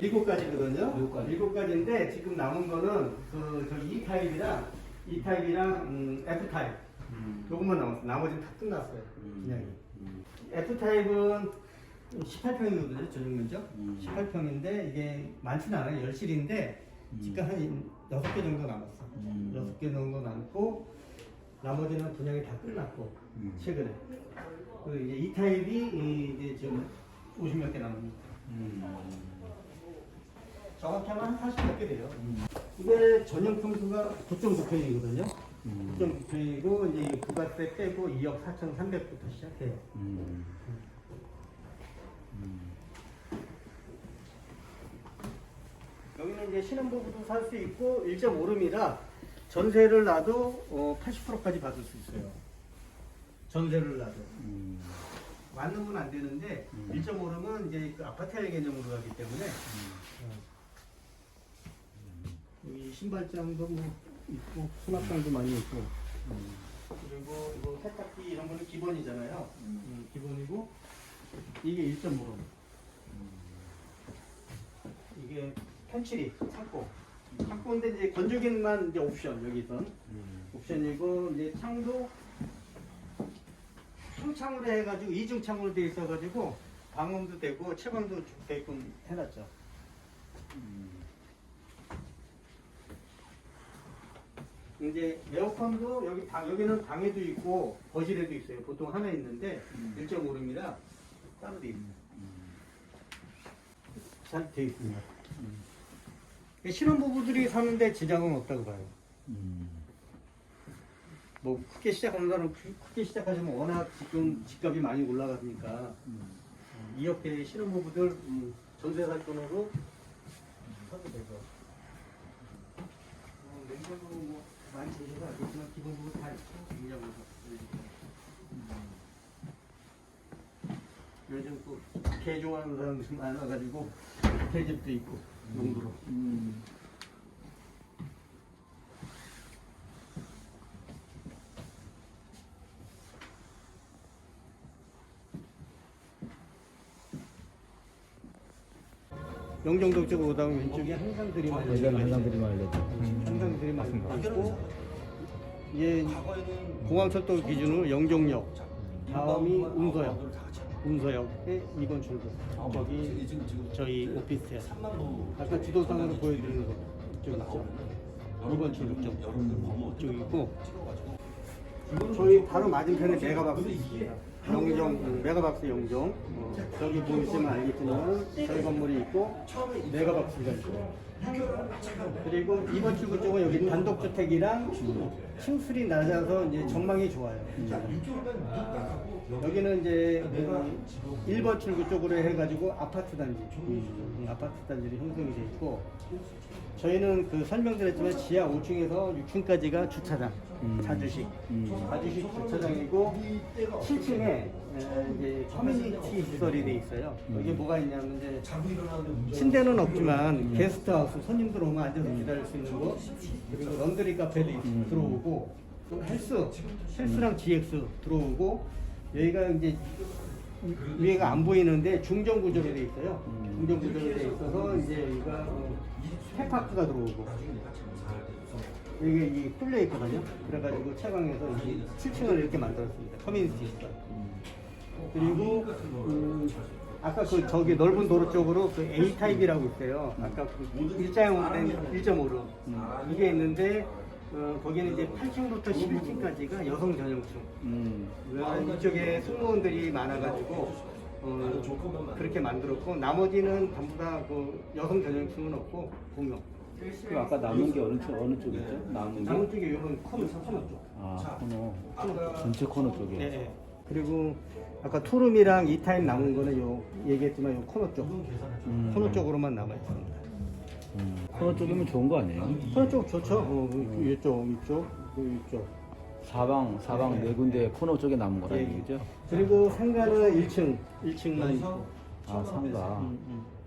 일곱 가지거든요. 일곱 가지. 일곱 가지인데 지금 남은 거는 그 저기 E 타입이랑 E 타입이랑 음, F 타입 요것만 남았어. 나머지는 다 끝났어요. 분양이. F 타입은 18평이거든요. 전용 면적. 음. 18평인데 이게 많지는 않아요. 10실인데 지금 한 6개 정도 남았어. 음. 6개 정도 남고 나머지는 분양이 다 끝났고 음. 최근에. 그리고 이제 E 타입이 이- 이제 지금 50몇 개 남습니다. 정확히 하면 한 40몇 개 돼요. 이게 전용 평수가 9.9평이거든요. 9.9평이고 이제 이 부가세 빼고 2억 4,300부터 시작해요. 여기는 이제 신혼부부도 살 수 있고 1.5룸이라 전세를 놔도 어, 80%까지 받을 수 있어요. 전세를 놔도. 완룸은 안 되는데 음. 1.5룸은 이제 그 아파트의 개념으로 가기 때문에 신발장도 뭐 있고 수납장도 많이 있고 그리고 이거 세탁기 이런 거는 기본이잖아요. 음, 기본이고 이게 1.5룸. 이게 펜츄리 창고. 창고인데 이제 건조기만 이제 옵션 여기선 옵션이고 이제 창도 평창으로 해가지고 이중 창으로 돼 있어가지고 방음도 되고 채광도 되게끔 해놨죠. 이제 에어컨도 여기 방 여기는 방에도 있고 거실에도 있어요. 보통 하나 있는데 1.5룸이라 따로 돼 있어요. 잘 돼 있습니다. 신혼부부들이 사는데 지장은 없다고 봐요. 뭐 크게 시작하는 사람 크게 시작하시면 워낙 지금 집값이 많이 올라가니까 2억대 신혼부부들 음, 전세 살 돈으로 사도 되죠. 어, 냉장고 뭐 많이 보셔서 알겠지만 기본적으로 다 냉장고도 요즘 또개 좋아하는 사람들 많아가지고 개집도 있고 용도로. 영종도 쪽으로 오다 보면 왼쪽에 한강들이 많이 예전에 한강들이 말렸 많이 있고 예. 공항철도 기준으로 영종역. 다음이 운서역. 운서역에 2번 출구. 저기 저희 오피스텔 아까 지도상으로 보여드리는 거. 이쪽 있죠? 2번 출구 쪽. 이쪽 있고. 저희 바로 맞은편에 메가박스 있습니다 영종 메가박스 영종. 어, 여기 보시면 알겠지만 저희 건물이 있고 메가박스가 있고 그리고 이번 출구 쪽은 여기 단독주택이랑 층술이 낮아서 이제 전망이 좋아요. 여기는 이제 그 1번 출구 쪽으로 해가지고 아파트 단지, 음, 아파트 단지로 형성이 돼 있고 저희는 그 설명드렸지만 지하 5층에서 6층까지가 주차장, 자주식, 자주식 주차장이고 7층에 이제 커뮤니티 시설이 돼 있어요. 여기 뭐가 있냐면 이제 침대는 없지만 게스트하우스 손님들 오면 앉아서 기다릴 수 있는 곳 그리고 런드리 카페도 있- 들어오고 또 헬스 헬스랑 GX 들어오고 여기가 이제 위에가 안 보이는데 중정 구조로 돼 있어요. 중정 구조로 돼 있어서 이제 여기가 어, 팩파크가 들어오고 이게 이 뚫려 있거든요. 그래가지고 채광에서 7층을 이렇게 만들었습니다. 커뮤니티 시설. 그리고 음, 아까 그 저기 넓은 도로 쪽으로 그 A 타입이라고 있어요. 아까 그 일자형으로 된 1.5로 이게 있는데 어, 거기는 이제 8층부터 11층까지가 여성 전용층. 왜냐면 이쪽에 승무원들이 많아가지고 어, 그렇게 만들었고 나머지는 전부 다 그 여성 전용층은 없고 공용. 그럼 아까 남은 게 어느 쪽 어느 쪽이죠? 남은 게? 나무 쪽에 이건 코너 코너 쪽. 아 코너. 전체 코너 쪽에. 네. 네. 그리고 아까 투룸이랑 이 타입 남은 거는 요 얘기했지만 요 코너 쪽. 음. 코너 쪽으로만 남아 있습니다. 음. 코너 쪽이면 좋은 거 아니에요? 코너 쪽 좋죠. 어, 그 이쪽, 이쪽, 그 이쪽. 사방 사방 네 군데 코너 쪽에 남은 거라는 예. 얘기죠? 그리고 상가는 1층, 1층만 있고. 아 상가. 음, 음.